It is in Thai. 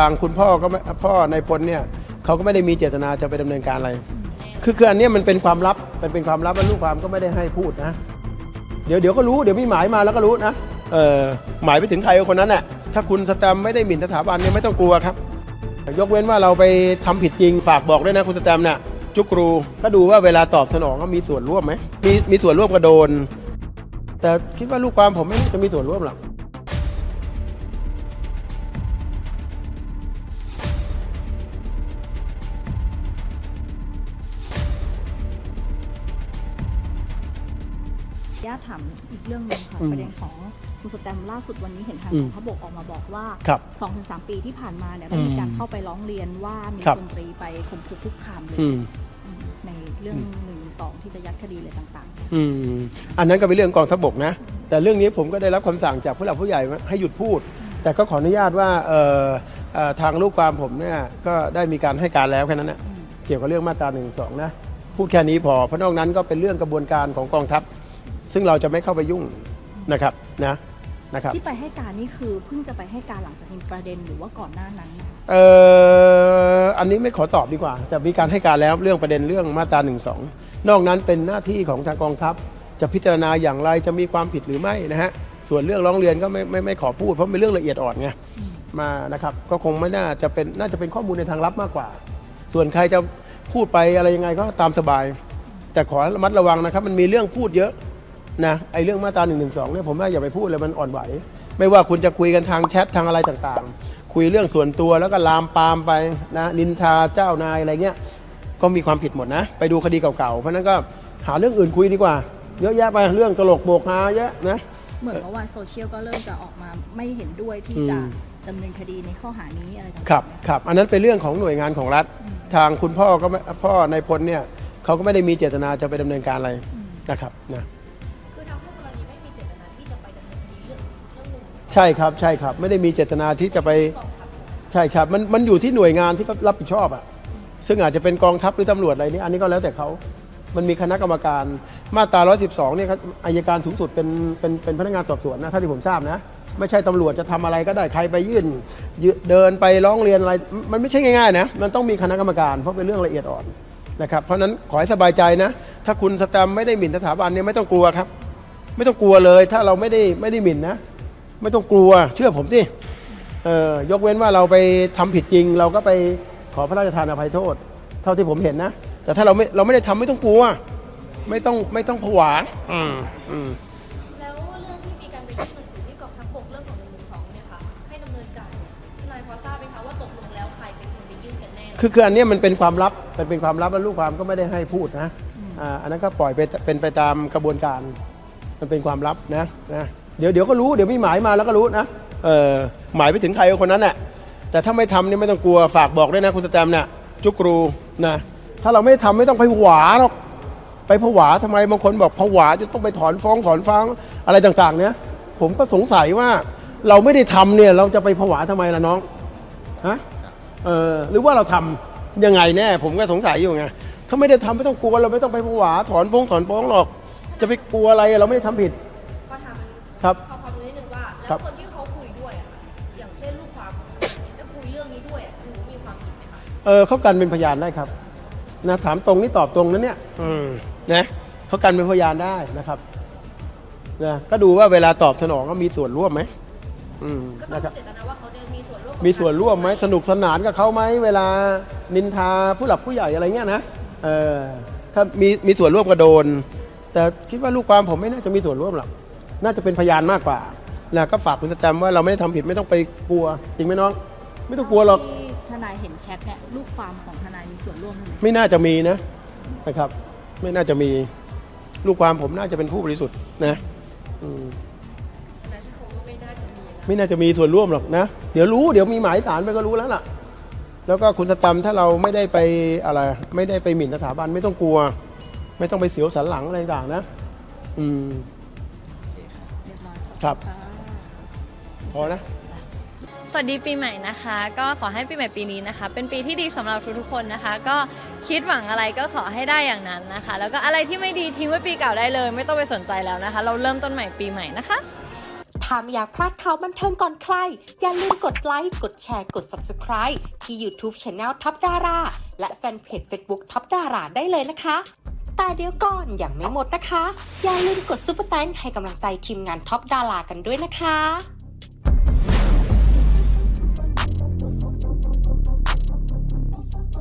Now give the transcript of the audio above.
ทางคุณพ่อก็ไม่พ่อในพลเนี่ยเขาก็ไม่ได้มีเจตนาจะไปดำเนินการอะไร คือคืออันนี้มันเป็นความลับมันเป็นความลับแล้วลูกความก็ไม่ได้ให้พูดนะ เดี๋ยวเดี๋ยวก็รู้เดี๋ยวมีหมายมาแล้วก็รู้นะเออหมายไปถึงใครคนนั้นน่ะถ้าคุณสแตมไม่ได้หมิ่นสถาบันเนี่ยไม่ต้องกลัวครับ ยกเว้นว่าเราไปทำผิดจริงฝากบอกด้วยนะคุณสแตมป์น่ะจุกรูก็ดูว่าเวลาตอบสนองก็มีส่วนร่วมไหมมีมีส่วนร่วมก็โดน แต่คิดว่าลูกความผมไม่จะมีส่วนร่วมหรอก ญาติถามอีกเรื่องหนึงค่ะอืมประเด็นของคุณสแตมป์ล่าสุดวันนี้เห็นทางอืกมองทัพบกออกมาบอกว่าครับ2-3ปีที่ผ่านมาเนี่ยได้มีการเข้าไปร้องเรียนว่ามีครับดนตรีไปข่มขู่คุกคามเลยอืม อืมในเรื่องหนึ่งสองที่จะยัดคดีอะไรต่าง อืมอันนั้นก็เป็นเรื่องกองทัพบกนะ แต่เรื่องนี้ผมก็ได้รับคำสั่งจากผู้หลักผู้ใหญ่ว่าให้หยุดพูด แต่ก็ขออนุญาตว่าเอ่อเอ่อทางลูกความผมเนี่ยก็ได้มีการให้การแล้วแค่นั้นนะเกี่ยวกับเรื่องมาตรา1นึนะพูดแค่นี้พอเพราะนอกนั้นก็เป็นเรื่องกระบวนการของกองทัพ ซึ่งเราจะไม่เข้าไปยุ่งนะครับนะนะครับๆที่ไปให้การนี่คือเพิ่งจะไปให้การหลังจากมีประเด็นหรือว่าก่อนหน้านั้นนะคะเอ่ออันนี้ไม่ขอตอบดีกว่า แต่มีการให้การแล้วเรื่องประเด็นเรื่องมาตรา1นึนอกนั้นเป็นหน้าที่ของทางกองทัพ จะพิจารณาอย่างไรจะมีความผิดหรือไม่นะฮะส่วนเรื่องร้องเรียนก็ไม่ไม่ไม่ขอพูดเพราะเป็นเรื่องละเอียดอ่อนไงมานะครับก็คงไม่น่าจะเป็นน่าจะเป็นข้อมูลในทางลับมากกว่า ส่วนใครจะพูดไปอะไรยังไงก็ตามสบาย แต่ขอระมัดระวังนะครับ มันมีเรื่องพูดเยอะ นะไอ้เรื่องมาตรา1นึเนี่ยผมว่าอย่าไปพูดเลยมันอ่อนไหว ไม่ว่าคุณจะคุยกันทางแชททางอะไรต่างๆ คุยเรื่องส่วนตัวแล้วก็ลามปามไปนะนินทาเจ้านายอะไรเงี้ยก็มีความผิดหมดนะ ไปดูคดีเก่าๆ เพราะฉะนั้นก็หาเรื่องอื่นคุยดีกว่า เยอะแยะไปเรื่องตลกโบกฮาเยอะนะเหมือนเมื่อวานโซเชียลก็เริ่มจะออกมาไม่เห็นด้วยที่อืมจะดำเนินคดีในข้อหานี้อะไรต่างๆครับครับอันนั้นเป็นเรื่องของหน่วยงานของรัฐ ทางคุณพ่อก็ไม่พ่อในายพลเนี่ยเขาก็ไม่ได้มีเจตนาจะไปดำเนินการอะไรนะครับนะ ใช่ครับใช่ครับ ไม่ได้มีเจตนาที่จะไปใช่ครับมันมันอยู่ที่หน่วยงานที่เขารับผิดชอบอะซึ่งอาจจะเป็นกองทัพหรือตำรวจอะไรนี่อันนี้ก็แล้วแต่เขามันมีคณะกรรมการมาตรา 112 เนี่ยครับอายการสูงสุดเป็นเป็นเป็นพนักงานสอบสวนนะท่าที่ผมทราบนะ ไม่ใช่ตำรวจจะทำอะไรก็ได้ใครไปยื่นยืเดินไปร้องเรียนอะไรมันไม่ใช่ง่ายๆนะมันต้องมีคณะกรรมการเพราะเป็นเรื่องละเอียดอ่อนนะครับเพราะฉะนั้นขอให้สบายใจนะ ถ้าคุณสแตมไม่ได้หมิ่นสถาบันเนี่ยไม่ต้องกลัวครับ ไม่ต้องกลัวเลยถ้าเราไม่ได้ไม่ได้หมิ่นนะ ไม่ต้องกลัวเชื่อผมสิเอ่อยกเว้นว่าเราไปทำผิดจริง เราก็ไปขอพระราชทานอภัยโทษ เท่าที่ผมเห็นนะ แต่ถ้าเราไม่เราไม่ได้ทำไม่ต้องกลัว ไม่ต้องไม่ต้องผวาอืมอืมแล้วเรื่องที่มีการไปยื่นหนังสือที่กองทัพบกเรื่องของหนึ่งหนึ่งสองเนี่ยค่ะให้ดำเนินการเนี่ยทนายพอทราบไหมคะว่าตกลงแล้วใครเป็นคนไปยื่นกันแน่คือคืออันเนี้ยมันเป็นความลับมันเป็นความลับแล้วลูกความก็ไม่ได้ให้พูดนะอ่าอันนั้นก็ปล่อยไปเป็นไปตามกระบวนการ มันเป็นความลับนะนะ เดี๋ยวเดี๋ยวก็รู้เดี๋ยวมีหมายมาแล้วก็รู้นะเออหมายไปถึงใครคนนั้นน่ะแต่ถ้าไม่ทำเนี่ยไม่ต้องกลัวฝากบอกด้วยนะคุณสแตมป์น่ะจุกรูนะถ้าเราไม่ทำไม่ต้องไปหวาหรอกไปผวาทำไมบางคนบอกผวาจนต้องไปถอนฟ้องถอนฟ้องอะไรต่างๆ เนี่ย ผมก็สงสัยว่าเราไม่ได้ทำเนี่ย เราจะไปผวาทำไมล่ะน้องฮะเออหรือว่าเราทำยังไงแน่ผมก็สงสัยอยู่ไงถ้าไม่ได้ทำไม่ต้องกลัวเราไม่ต้องไปผวาถอนฟ้องถอนฟ้องหรอก จะไปกลัวอะไรเราไม่ได้ทำผิด ครับขอความรู้นิดนึงว่าครัแล้วบคนที่เขาคุยด้วยอะค่ะอย่างเช่นลูกความของเราเนี่ยถ้าคุยเรื่องนี้ด้วยอะจะถือว่ามีความผิดไหมคะเออเขากันเป็นพยานได้ครับนะถามตรงนี่ตอบตรงนะเนี่ยอืมนะเขากันเป็นพยานได้นะครับนะก็ดูว่าเวลาตอบสนองก็มีส่วนร่วมไหมอืมก็ต้องนะครับมีเจตนาว่าเขาเนี่ยมีส่วนร่วมกับมีส่วนร่วมไหมสนุกสนานกับเขาไหมเวลานินทาผู้หลักผู้ใหญ่อะไรเงี้ยนะเออถ้ามีมีส่วนร่วมก็โดน แต่คิดว่าลูกความผมไม่น่าจะมีส่วนร่วมหรอก น่าจะเป็นพยานมากกว่าแล้วก็ฝากคุณสแตมป์ว่าเราไม่ได้ทำผิดไม่ต้องไปกลัวจริงไหมน้อง ไม่ต้องกลัวหรอก ที่ทนายเห็นแชทเนี่ยลูกความของทนายมีส่วนร่วมด้วยไหมไม่น่าจะมีนะนะครับ ไม่น่าจะมีลูกความผมน่าจะเป็นผู้บริสุทธิ์นะอืมทนายที่คงก็ไม่น่าจะมีนะไม่น่าจะมีส่วนร่วมหรอกนะ เดี๋ยวรู้เดี๋ยวมีหมายสารไปก็รู้แล้วล่ะ แล้วก็คุณสแตัมถ้าเราไม่ได้ไปอะไร ไม่ได้ไปหมิ่นสถาบันไม่ต้องกลัว ไม่ต้องไปเสียวสันหลังอะไรต่างๆนะ อืมเรียบร้อย ครับค่ะพอนะ สวัสดีปีใหม่นะคะ ก็ขอให้ปีใหม่ปีนี้นะคะ เป็นปีที่ดีสำหรับทุกๆคนนะคะ ก็คิดหวังอะไรก็ขอให้ได้อย่างนั้นนะคะ แล้วก็อะไรที่ไม่ดีทิ้งไว้ปีเก่าได้เลย ไม่ต้องไปสนใจแล้วนะคะ เราเริ่มต้นใหม่ปีใหม่นะคะ ถ้าไม่อยากพลาดข่าวบันเทิงก่อนใคร อย่าลืมกดไลค์ กดแชร์ กด Subscribe ที่ YouTube Channel ท็อปดาราและแฟนเพจ Facebook ท็อปดาราได้เลยนะคะ แต่เดี๋ยวก่อนอย่างไม่หมดนะคะ อย่าลืมกดซุปเปอร์แตงให้กำลังใจทีมงานท็อปดารากันด้วยนะคะ